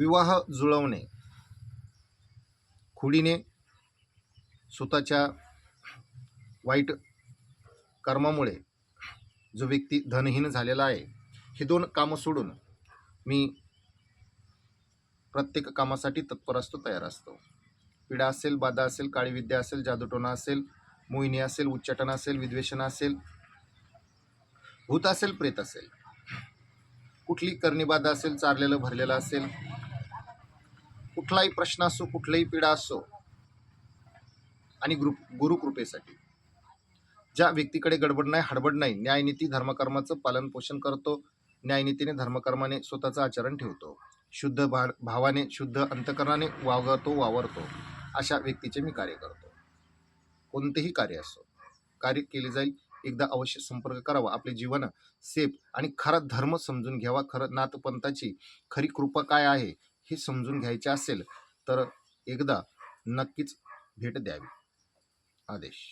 विवाह जुळवणे. खुडीने स्वतःच्या वाईट कर्मामुळे जो व्यक्ती धनहीन झालेला आहे ही दोन कामं सोडून मी प्रत्येक कामासाठी तत्पर असतो तयार असतो. पिढा असेल बाधा असेल काळी विद्या असेल जादूटोना असेल मोहिनी असेल उच्चाटन असेल विद्वेषण असेल भूत असेल प्रेत असेल. कुठली कर्णीबाधा असेल चारलेलं भरलेलं असेल कुठलाही प्रश्न असो कुठलाही पीडा असो आणि गुरु गुरुकृपेसाठी. ज्या व्यक्तीकडे गडबड नाही हडबड नाही न्यायनीती धर्मकर्माचं पालन पोषण करतो न्यायनीतीने धर्मकर्माने स्वतःचं आचरण ठेवतो शुद्ध भा भावाने शुद्ध अंतकरणाने वागतो वावरतो अशा व्यक्तीचे मी कार्य करतो. कोणतेही कार्य असो कार्य केले जाईल एकदा अवश्य संपर्क करावा आपले जीवन सेफ आणि खरा धर्म समजून घ्यावा खरं नाथपंथाची खरी कृपा काय आहे हे समजून घ्यायचे असेल तर एकदा नक्कीच भेट द्यावी. आदेश.